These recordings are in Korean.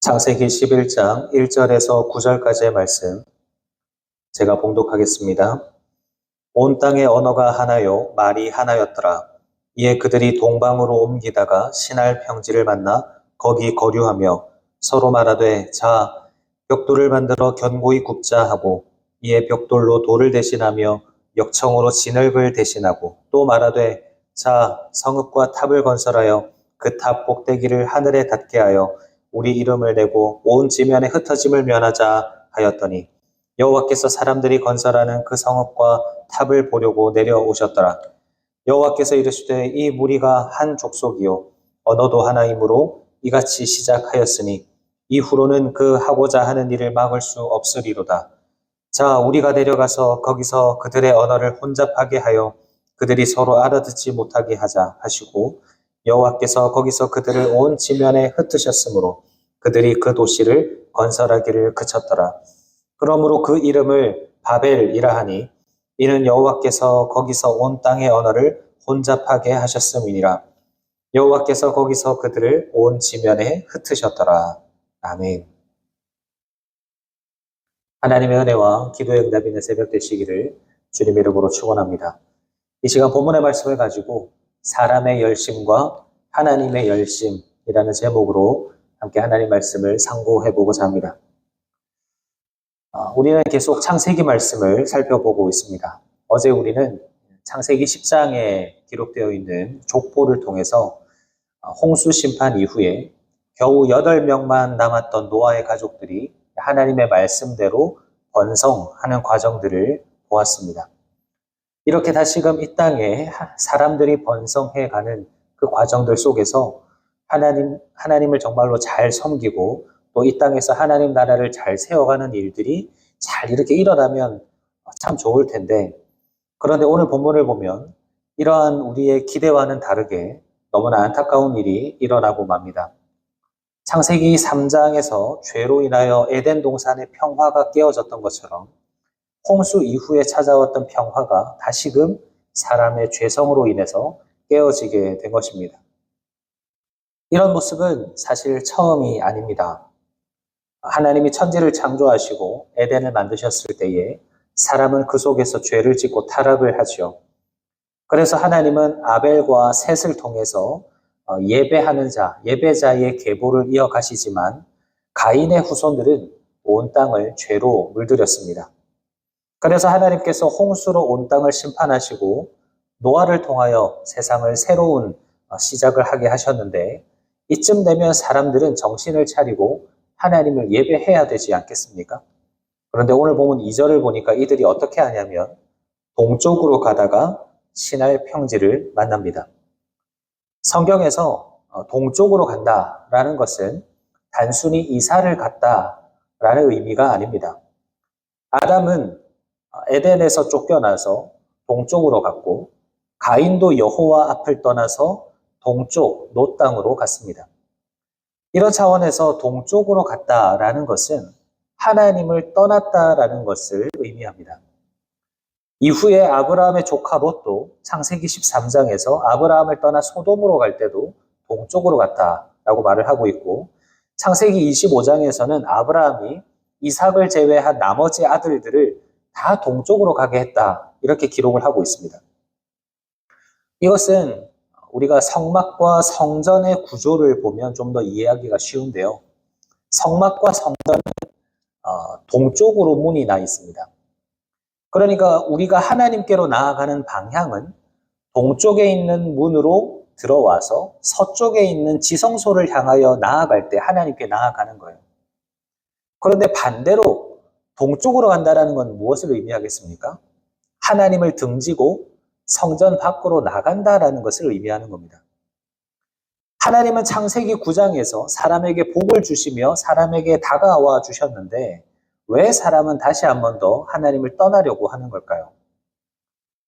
창세기 11장 1절에서 9절까지의 말씀 제가 봉독하겠습니다. 온 땅의 언어가 하나요 말이 하나였더라. 이에 그들이 동방으로 옮기다가 신할 평지를 만나 거기 거류하며 서로 말하되 자 벽돌을 만들어 견고히 굽자 하고 이에 벽돌로 돌을 대신하며 역청으로 진흙을 대신하고 또 말하되 자 성읍과 탑을 건설하여 그 탑 꼭대기를 하늘에 닿게 하여 우리 이름을 내고 온 지면에 흩어짐을 면하자 하였더니 여호와께서 사람들이 건설하는 그 성읍과 탑을 보려고 내려오셨더라. 여호와께서 이르시되 이 무리가 한 족속이요 언어도 하나이므로 이같이 시작하였으니 이후로는 그 하고자 하는 일을 막을 수 없으리로다. 자, 우리가 내려가서 거기서 그들의 언어를 혼잡하게 하여 그들이 서로 알아듣지 못하게 하자 하시고 여호와께서 거기서 그들을 온 지면에 흩으셨으므로 그들이 그 도시를 건설하기를 그쳤더라. 그러므로 그 이름을 바벨이라 하니 이는 여호와께서 거기서 온 땅의 언어를 혼잡하게 하셨음이니라. 여호와께서 거기서 그들을 온 지면에 흩으셨더라. 아멘. 하나님의 은혜와 기도의 응답이 있는 새벽 되시기를 주님 이름으로 축원합니다. 이 시간 본문의 말씀을 가지고 사람의 열심과 하나님의 열심이라는 제목으로 함께 하나님 말씀을 상고해 보고자 합니다. 아, 우리는 계속 창세기 말씀을 살펴보고 있습니다. 어제 우리는 창세기 10장에 기록되어 있는 족보를 통해서 아, 홍수 심판 이후에 겨우 8명만 남았던 노아의 가족들이 하나님의 말씀대로 번성하는 과정들을 보았습니다. 이렇게 다시금 이 땅에 사람들이 번성해 가는 그 과정들 속에서 하나님, 하나님을 정말로 잘 섬기고 또 이 땅에서 하나님 나라를 잘 세워가는 일들이 잘 이렇게 일어나면 참 좋을 텐데 그런데 오늘 본문을 보면 이러한 우리의 기대와는 다르게 너무나 안타까운 일이 일어나고 맙니다. 창세기 3장에서 죄로 인하여 에덴 동산의 평화가 깨어졌던 것처럼 홍수 이후에 찾아왔던 평화가 다시금 사람의 죄성으로 인해서 깨어지게 된 것입니다. 이런 모습은 사실 처음이 아닙니다. 하나님이 천지를 창조하시고 에덴을 만드셨을 때에 사람은 그 속에서 죄를 짓고 타락을 하죠. 그래서 하나님은 아벨과 셋을 통해서 어, 예배하는 자, 예배자의 계보를 이어가시지만 가인의 후손들은 온 땅을 죄로 물들였습니다. 그래서 하나님께서 홍수로 온 땅을 심판하시고 노아를 통하여 세상을 새로운 어, 시작을 하게 하셨는데 이쯤 되면 사람들은 정신을 차리고 하나님을 예배해야 되지 않겠습니까? 그런데 오늘 보면 2절을 보니까 이들이 어떻게 하냐면 동쪽으로 가다가 신할 평지를 만납니다. 성경에서 어, 동쪽으로 간다라는 것은 단순히 이사를 갔다라는 의미가 아닙니다. 아담은 에덴에서 쫓겨나서 동쪽으로 갔고 가인도 여호와 앞을 떠나서 동쪽 노 땅으로 갔습니다. 이런 차원에서 동쪽으로 갔다라는 것은 하나님을 떠났다라는 것을 의미합니다. 이후에 아브라함의 조카 롯도 창세기 13장에서 아브라함을 떠나 소돔으로 갈 때도 동쪽으로 갔다라고 말을 하고 있고 창세기 25장에서는 아브라함이 이삭을 제외한 나머지 아들들을 다 동쪽으로 가게 했다. 이렇게 기록을 하고 있습니다. 이것은 우리가 성막과 성전의 구조를 보면 좀 더 이해하기가 쉬운데요. 성막과 성전은 어, 동쪽으로 문이 나 있습니다. 그러니까 우리가 하나님께로 나아가는 방향은 동쪽에 있는 문으로 들어와서 서쪽에 있는 지성소를 향하여 나아갈 때 하나님께 나아가는 거예요. 그런데 반대로 동쪽으로 간다는 건 무엇을 의미하겠습니까? 하나님을 등지고 성전 밖으로 나간다라는 것을 의미하는 겁니다. 하나님은 창세기 9장에서 사람에게 복을 주시며 사람에게 다가와 주셨는데 왜 사람은 다시 한 번 더 하나님을 떠나려고 하는 걸까요?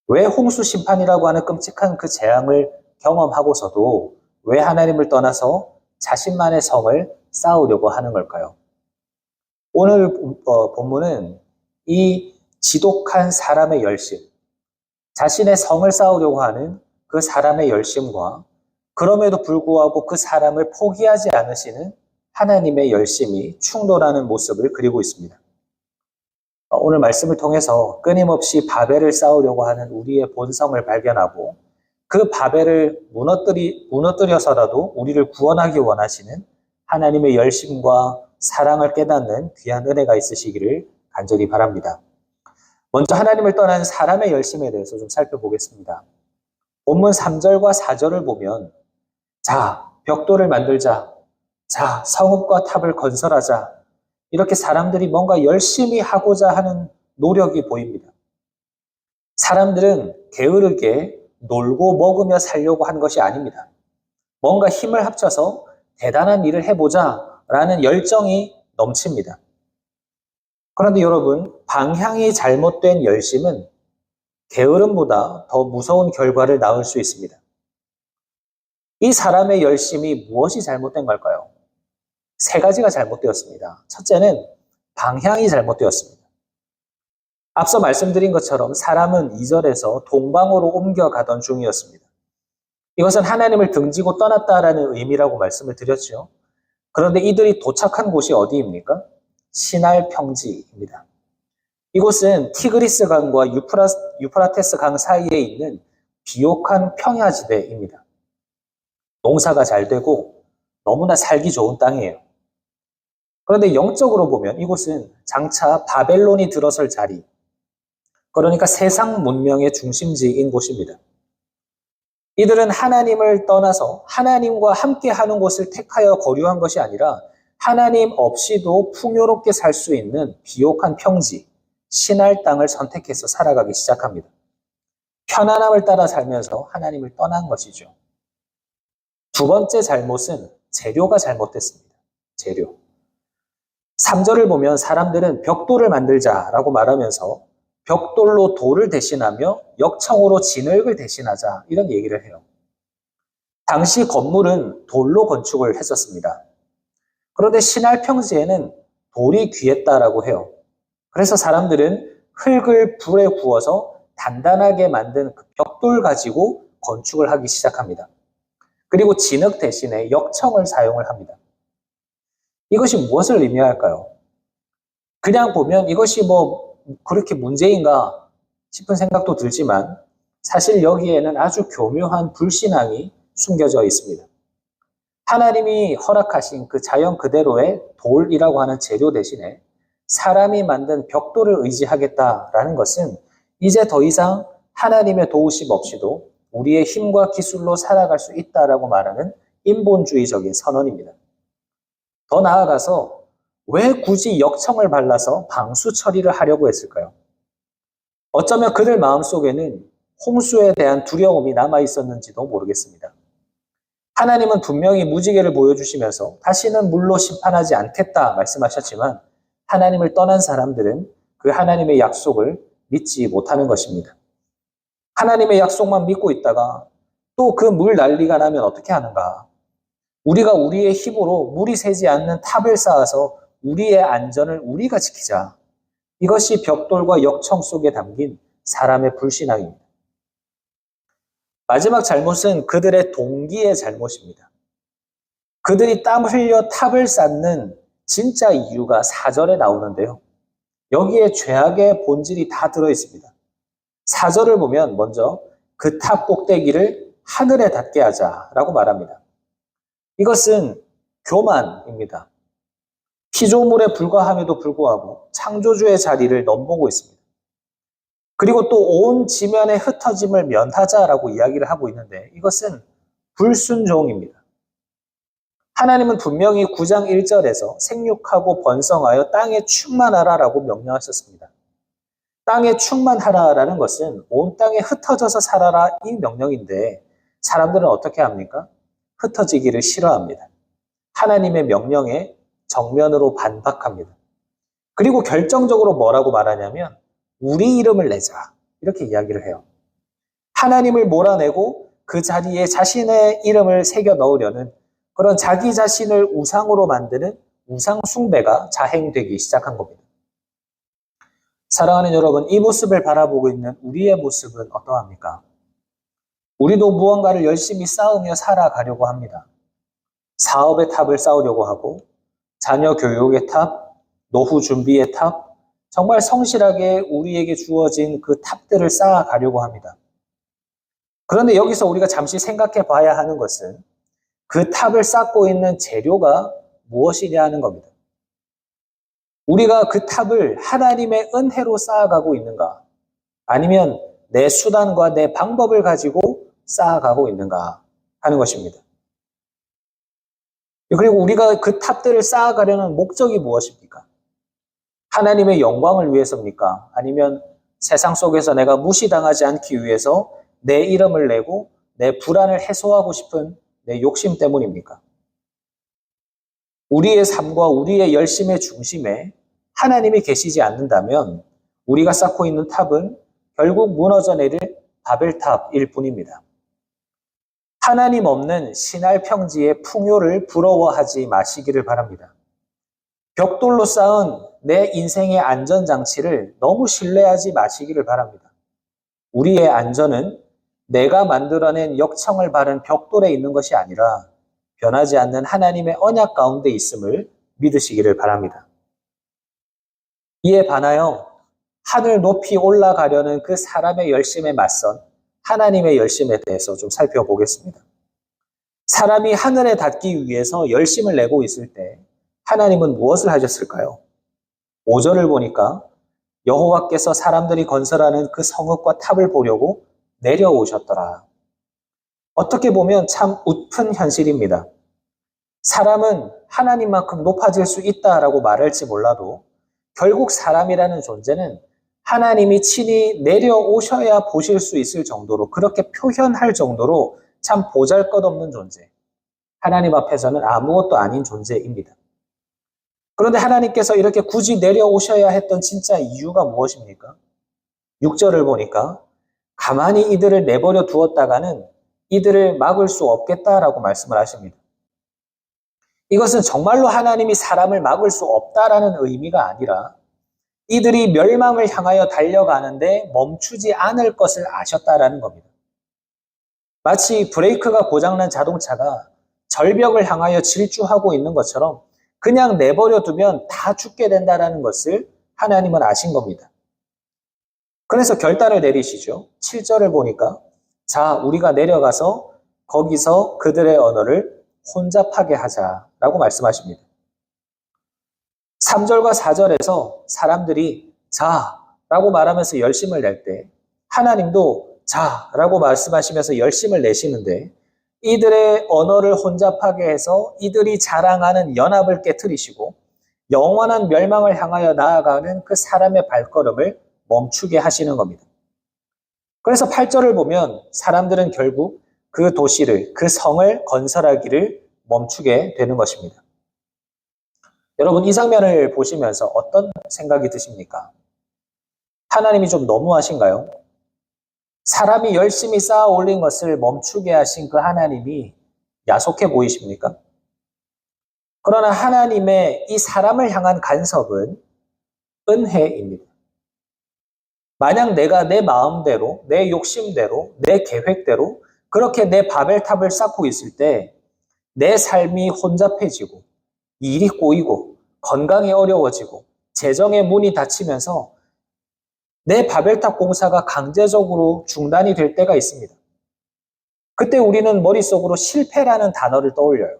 왜 홍수 심판이라고 하는 끔찍한 그 재앙을 경험하고서도 왜 하나님을 떠나서 자신만의 성을 쌓으려고 하는 걸까요? 오늘 어, 본문은 이 지독한 사람의 열심, 자신의 성을 쌓으려고 하는 그 사람의 열심과 그럼에도 불구하고 그 사람을 포기하지 않으시는 하나님의 열심이 충돌하는 모습을 그리고 있습니다. 어, 오늘 말씀을 통해서 끊임없이 바벨을 쌓으려고 하는 우리의 본성을 발견하고 그 바벨을 무너뜨리, 무너뜨려서라도 우리를 구원하기 원하시는 하나님의 열심과 사랑을 깨닫는 귀한 은혜가 있으시기를 간절히 바랍니다. 먼저 하나님을 떠난 사람의 열심에 대해서 좀 살펴보겠습니다. 본문 3절과 4절을 보면 자, 벽돌을 만들자. 자, 성읍과 탑을 건설하자. 이렇게 사람들이 뭔가 열심히 하고자 하는 노력이 보입니다. 사람들은 게으르게 놀고 먹으며 살려고 한 것이 아닙니다. 뭔가 힘을 합쳐서 대단한 일을 해보자 라는 열정이 넘칩니다. 그런데 여러분, 방향이 잘못된 열심은 게으름보다 더 무서운 결과를 낳을 수 있습니다. 이 사람의 열심이 무엇이 잘못된 걸까요? 세 가지가 잘못되었습니다. 첫째는 방향이 잘못되었습니다. 앞서 말씀드린 것처럼 사람은 2절에서 동방으로 옮겨가던 중이었습니다. 이것은 하나님을 등지고 떠났다라는 의미라고 말씀을 드렸죠. 그런데 이들이 도착한 곳이 어디입니까? 시날 평지입니다. 이곳은 티그리스 강과 유프라, 유프라테스 강 사이에 있는 비옥한 평야지대입니다. 농사가 잘 되고 너무나 살기 좋은 땅이에요. 그런데 영적으로 보면 이곳은 장차 바벨론이 들어설 자리, 그러니까 세상 문명의 중심지인 곳입니다. 이들은 하나님을 떠나서 하나님과 함께 하는 곳을 택하여 거류한 것이 아니라 하나님 없이도 풍요롭게 살 수 있는 비옥한 평지, 신할 땅을 선택해서 살아가기 시작합니다. 편안함을 따라 살면서 하나님을 떠난 것이죠. 두 번째 잘못은 재료가 잘못됐습니다. 재료. 3절을 보면 사람들은 벽돌을 만들자라고 말하면서 벽돌로 돌을 대신하며 역청으로 진흙을 대신하자 이런 얘기를 해요. 당시 건물은 돌로 건축을 했었습니다. 그런데 신할 평지에는 돌이 귀했다라고 해요. 그래서 사람들은 흙을 불에 구워서 단단하게 만든 그 벽돌 가지고 건축을 하기 시작합니다. 그리고 진흙 대신에 역청을 사용을 합니다. 이것이 무엇을 의미할까요? 그냥 보면 이것이 뭐 그렇게 문제인가 싶은 생각도 들지만 사실 여기에는 아주 교묘한 불신앙이 숨겨져 있습니다. 하나님이 허락하신 그 자연 그대로의 돌이라고 하는 재료 대신에 사람이 만든 벽돌을 의지하겠다라는 것은 이제 더 이상 하나님의 도우심 없이도 우리의 힘과 기술로 살아갈 수 있다라고 말하는 인본주의적인 선언입니다. 더 나아가서 왜 굳이 역청을 발라서 방수 처리를 하려고 했을까요? 어쩌면 그들 마음속에는 홍수에 대한 두려움이 남아 있었는지도 모르겠습니다. 하나님은 분명히 무지개를 보여주시면서 다시는 물로 심판하지 않겠다 말씀하셨지만 하나님을 떠난 사람들은 그 하나님의 약속을 믿지 못하는 것입니다. 하나님의 약속만 믿고 있다가 또 그 물 난리가 나면 어떻게 하는가? 우리가 우리의 힘으로 물이 새지 않는 탑을 쌓아서 우리의 안전을 우리가 지키자. 이것이 벽돌과 역청 속에 담긴 사람의 불신앙입니다. 마지막 잘못은 그들의 동기의 잘못입니다. 그들이 땀 흘려 탑을 쌓는 진짜 이유가 사절에 나오는데요. 여기에 죄악의 본질이 다 들어 있습니다. 사절을 보면 먼저 그 탑 꼭대기를 하늘에 닿게 하자라고 말합니다. 이것은 교만입니다. 피조물에 불과함에도 불구하고 창조주의 자리를 넘보고 있습니다. 그리고 또 온 지면의 흩어짐을 면하자라고 이야기를 하고 있는데 이것은 불순종입니다. 하나님은 분명히 9장 1절에서 생육하고 번성하여 땅에 충만하라라고 명령하셨습니다. 땅에 충만하라라는 것은 온 땅에 흩어져서 살아라 이 명령인데 사람들은 어떻게 합니까? 흩어지기를 싫어합니다. 하나님의 명령에 정면으로 반박합니다. 그리고 결정적으로 뭐라고 말하냐면 우리 이름을 내자 이렇게 이야기를 해요. 하나님을 몰아내고 그 자리에 자신의 이름을 새겨 넣으려는 그런 자기 자신을 우상으로 만드는 우상 숭배가 자행되기 시작한 겁니다. 사랑하는 여러분, 이 모습을 바라보고 있는 우리의 모습은 어떠합니까? 우리도 무언가를 열심히 쌓으며 살아가려고 합니다. 사업의 탑을 쌓으려고 하고, 자녀 교육의 탑, 노후 준비의 탑, 정말 성실하게 우리에게 주어진 그 탑들을 쌓아가려고 합니다. 그런데 여기서 우리가 잠시 생각해 봐야 하는 것은 그 탑을 쌓고 있는 재료가 무엇이냐 하는 겁니다. 우리가 그 탑을 하나님의 은혜로 쌓아가고 있는가? 아니면 내 수단과 내 방법을 가지고 쌓아가고 있는가 하는 것입니다. 그리고 우리가 그 탑들을 쌓아가려는 목적이 무엇입니까? 하나님의 영광을 위해서입니까? 아니면 세상 속에서 내가 무시당하지 않기 위해서 내 이름을 내고 내 불안을 해소하고 싶은 내 욕심 때문입니까? 우리의 삶과 우리의 열심의 중심에 하나님이 계시지 않는다면 우리가 쌓고 있는 탑은 결국 무너져 내릴 바벨탑일 뿐입니다. 하나님 없는 신할 평지의 풍요를 부러워하지 마시기를 바랍니다. 벽돌로 쌓은 내 인생의 안전장치를 너무 신뢰하지 마시기를 바랍니다. 우리의 안전은 내가 만들어낸 역청을 바른 벽돌에 있는 것이 아니라 변하지 않는 하나님의 언약 가운데 있음을 믿으시기를 바랍니다. 이에 반하여 하늘 높이 올라가려는 그 사람의 열심에 맞선 하나님의 열심에 대해서 좀 살펴보겠습니다. 사람이 하늘에 닿기 위해서 열심을 내고 있을 때 하나님은 무엇을 하셨을까요? 5절을 보니까 여호와께서 사람들이 건설하는 그 성읍과 탑을 보려고 내려오셨더라. 어떻게 보면 참 웃픈 현실입니다. 사람은 하나님만큼 높아질 수 있다라고 말할지 몰라도 결국 사람이라는 존재는 하나님이 친히 내려오셔야 보실 수 있을 정도로 그렇게 표현할 정도로 참 보잘 것 없는 존재. 하나님 앞에서는 아무것도 아닌 존재입니다. 그런데 하나님께서 이렇게 굳이 내려오셔야 했던 진짜 이유가 무엇입니까? 6절을 보니까 가만히 이들을 내버려 두었다가는 이들을 막을 수 없겠다라고 말씀을 하십니다. 이것은 정말로 하나님이 사람을 막을 수 없다라는 의미가 아니라 이들이 멸망을 향하여 달려가는데 멈추지 않을 것을 아셨다라는 겁니다. 마치 브레이크가 고장난 자동차가 절벽을 향하여 질주하고 있는 것처럼 그냥 내버려 두면 다 죽게 된다라는 것을 하나님은 아신 겁니다. 그래서 결단을 내리시죠. 7절을 보니까 자, 우리가 내려가서 거기서 그들의 언어를 혼잡하게 하자라고 말씀하십니다. 3절과 4절에서 사람들이 자 라고 말하면서 열심을 낼 때 하나님도 자 라고 말씀하시면서 열심을 내시는데 이들의 언어를 혼잡하게 해서 이들이 자랑하는 연합을 깨뜨리시고 영원한 멸망을 향하여 나아가는 그 사람의 발걸음을 멈추게 하시는 겁니다. 그래서 8절을 보면 사람들은 결국 그 도시를, 그 성을 건설하기를 멈추게 되는 것입니다. 여러분, 이 장면을 보시면서 어떤 생각이 드십니까? 하나님이 좀 너무하신가요? 사람이 열심히 쌓아 올린 것을 멈추게 하신 그 하나님이 야속해 보이십니까? 그러나 하나님의 이 사람을 향한 간섭은 은혜입니다. 만약 내가 내 마음대로, 내 욕심대로, 내 계획대로 그렇게 내 바벨탑을 쌓고 있을 때 내 삶이 혼잡해지고 일이 꼬이고 건강이 어려워지고 재정의 문이 닫히면서 내 바벨탑 공사가 강제적으로 중단이 될 때가 있습니다. 그때 우리는 머릿속으로 실패라는 단어를 떠올려요.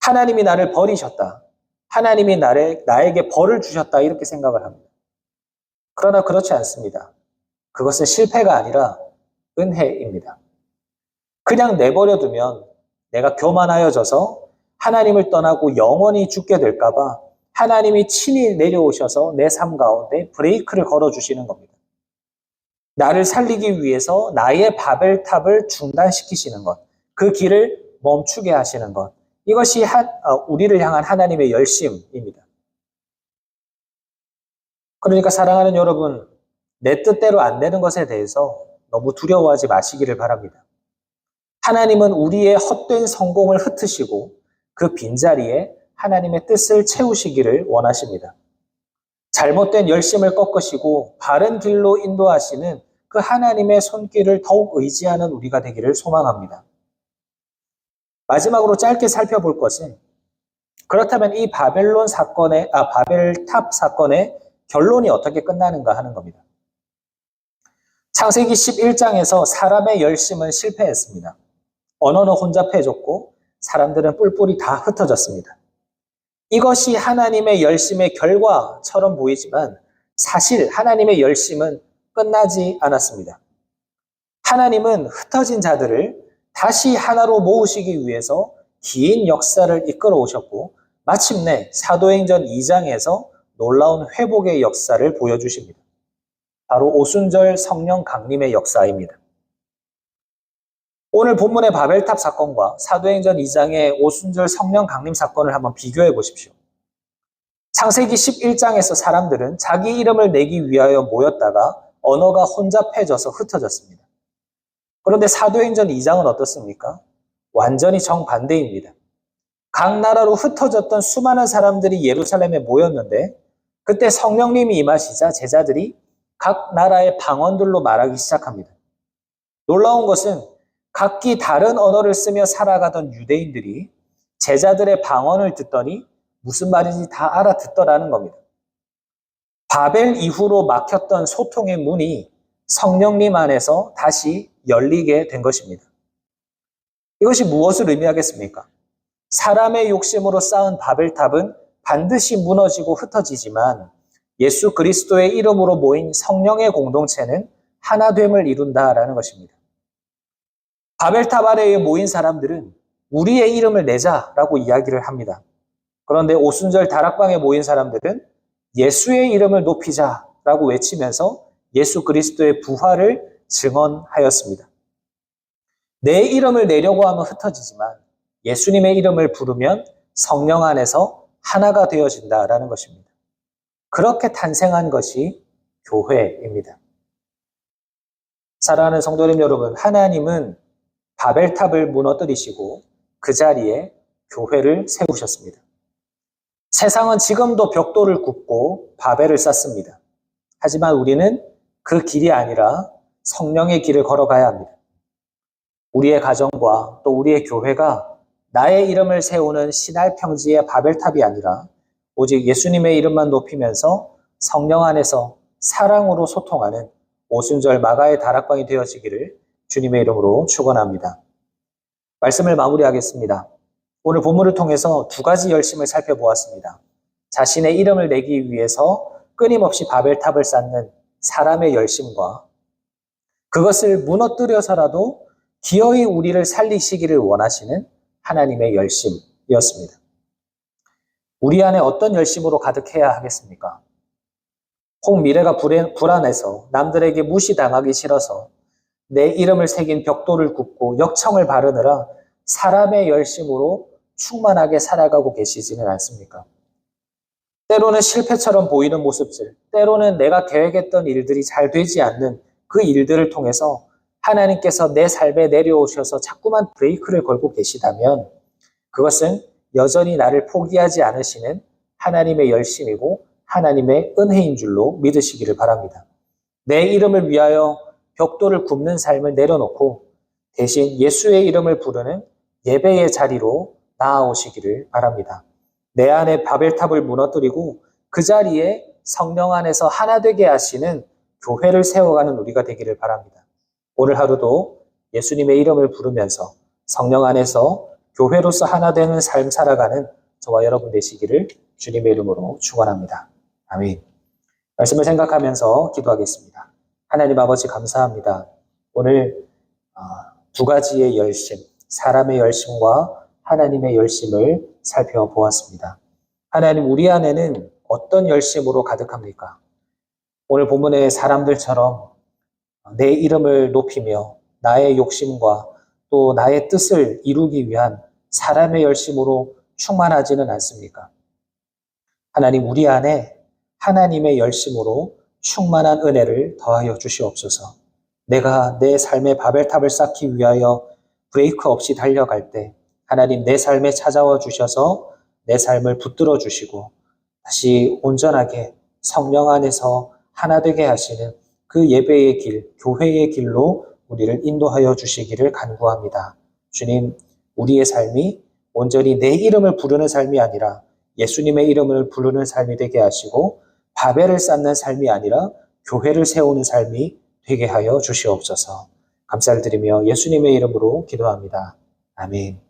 하나님이 나를 버리셨다. 하나님이 나를, 나에게 벌을 주셨다. 이렇게 생각을 합니다. 그러나 그렇지 않습니다. 그것은 실패가 아니라 은혜입니다. 그냥 내버려 두면 내가 교만하여져서 하나님을 떠나고 영원히 죽게 될까봐 하나님이 친히 내려오셔서 내 삶 가운데 브레이크를 걸어주시는 겁니다. 나를 살리기 위해서 나의 바벨탑을 중단시키시는 것, 그 길을 멈추게 하시는 것, 이것이 하, 어, 우리를 향한 하나님의 열심입니다. 그러니까 사랑하는 여러분, 내 뜻대로 안 되는 것에 대해서 너무 두려워하지 마시기를 바랍니다. 하나님은 우리의 헛된 성공을 흩으시고 그 빈자리에 하나님의 뜻을 채우시기를 원하십니다. 잘못된 열심을 꺾으시고 바른 길로 인도하시는 그 하나님의 손길을 더욱 의지하는 우리가 되기를 소망합니다. 마지막으로 짧게 살펴볼 것은 그렇다면 이 바벨론 사건의, 아, 바벨탑 사건의 결론이 어떻게 끝나는가 하는 겁니다. 창세기 11장에서 사람의 열심은 실패했습니다. 언어는 혼잡해졌고 사람들은 뿔뿔이 다 흩어졌습니다. 이것이 하나님의 열심의 결과처럼 보이지만 사실 하나님의 열심은 끝나지 않았습니다. 하나님은 흩어진 자들을 다시 하나로 모으시기 위해서 긴 역사를 이끌어 오셨고 마침내 사도행전 2장에서 놀라운 회복의 역사를 보여주십니다. 바로 오순절 성령 강림의 역사입니다. 오늘 본문의 바벨탑 사건과 사도행전 2장의 오순절 성령 강림 사건을 한번 비교해 보십시오. 창세기 11장에서 사람들은 자기 이름을 내기 위하여 모였다가 언어가 혼잡해져서 흩어졌습니다. 그런데 사도행전 2장은 어떻습니까? 완전히 정반대입니다. 각 나라로 흩어졌던 수많은 사람들이 예루살렘에 모였는데 그때 성령님이 임하시자 제자들이 각 나라의 방언들로 말하기 시작합니다. 놀라운 것은 각기 다른 언어를 쓰며 살아가던 유대인들이 제자들의 방언을 듣더니 무슨 말인지 다 알아듣더라는 겁니다. 바벨 이후로 막혔던 소통의 문이 성령님 안에서 다시 열리게 된 것입니다. 이것이 무엇을 의미하겠습니까? 사람의 욕심으로 쌓은 바벨탑은 반드시 무너지고 흩어지지만 예수 그리스도의 이름으로 모인 성령의 공동체는 하나됨을 이룬다라는 것입니다. 바벨탑 아래에 모인 사람들은 우리의 이름을 내자라고 이야기를 합니다. 그런데 오순절 다락방에 모인 사람들은 예수의 이름을 높이자라고 외치면서 예수 그리스도의 부활을 증언하였습니다. 내 이름을 내려고 하면 흩어지지만 예수님의 이름을 부르면 성령 안에서 하나가 되어진다라는 것입니다. 그렇게 탄생한 것이 교회입니다. 사랑하는 성도님 여러분, 하나님은 바벨탑을 무너뜨리시고 그 자리에 교회를 세우셨습니다. 세상은 지금도 벽돌을 굽고 바벨을 쌓습니다. 하지만 우리는 그 길이 아니라 성령의 길을 걸어가야 합니다. 우리의 가정과 또 우리의 교회가 나의 이름을 세우는 신할 평지의 바벨탑이 아니라 오직 예수님의 이름만 높이면서 성령 안에서 사랑으로 소통하는 오순절 마가의 다락방이 되어지기를 주님의 이름으로 축원합니다. 말씀을 마무리하겠습니다. 오늘 본문을 통해서 두 가지 열심을 살펴보았습니다. 자신의 이름을 내기 위해서 끊임없이 바벨탑을 쌓는 사람의 열심과 그것을 무너뜨려서라도 기어이 우리를 살리시기를 원하시는 하나님의 열심이었습니다. 우리 안에 어떤 열심으로 가득해야 하겠습니까? 혹 미래가 불안해서 남들에게 무시당하기 싫어서 내 이름을 새긴 벽돌을 굽고 역청을 바르느라 사람의 열심으로 충만하게 살아가고 계시지는 않습니까? 때로는 실패처럼 보이는 모습들, 때로는 내가 계획했던 일들이 잘 되지 않는 그 일들을 통해서 하나님께서 내 삶에 내려오셔서 자꾸만 브레이크를 걸고 계시다면 그것은 여전히 나를 포기하지 않으시는 하나님의 열심이고 하나님의 은혜인 줄로 믿으시기를 바랍니다. 내 이름을 위하여 벽돌을 굽는 삶을 내려놓고 대신 예수의 이름을 부르는 예배의 자리로 나아오시기를 바랍니다. 내 안에 바벨탑을 무너뜨리고 그 자리에 성령 안에서 하나 되게 하시는 교회를 세워가는 우리가 되기를 바랍니다. 오늘 하루도 예수님의 이름을 부르면서 성령 안에서 교회로서 하나 되는 삶 살아가는 저와 여러분 되시기를 주님의 이름으로 축원합니다. 아멘. 말씀을 생각하면서 기도하겠습니다. 하나님 아버지 감사합니다. 오늘 아, 두 가지의 열심, 사람의 열심과 하나님의 열심을 살펴보았습니다. 하나님 우리 안에는 어떤 열심으로 가득합니까? 오늘 본문의 사람들처럼 내 이름을 높이며 나의 욕심과 또 나의 뜻을 이루기 위한 사람의 열심으로 충만하지는 않습니까? 하나님 우리 안에 하나님의 열심으로 충만한 은혜를 더하여 주시옵소서. 내가 내 삶의 바벨탑을 쌓기 위하여 브레이크 없이 달려갈 때 하나님 내 삶에 찾아와 주셔서 내 삶을 붙들어 주시고 다시 온전하게 성령 안에서 하나 되게 하시는 그 예배의 길, 교회의 길로 우리를 인도하여 주시기를 간구합니다. 주님, 우리의 삶이 온전히 내 이름을 부르는 삶이 아니라 예수님의 이름을 부르는 삶이 되게 하시고 바벨을 쌓는 삶이 아니라 교회를 세우는 삶이 되게 하여 주시옵소서. 감사를 드리며 예수님의 이름으로 기도합니다. 아멘.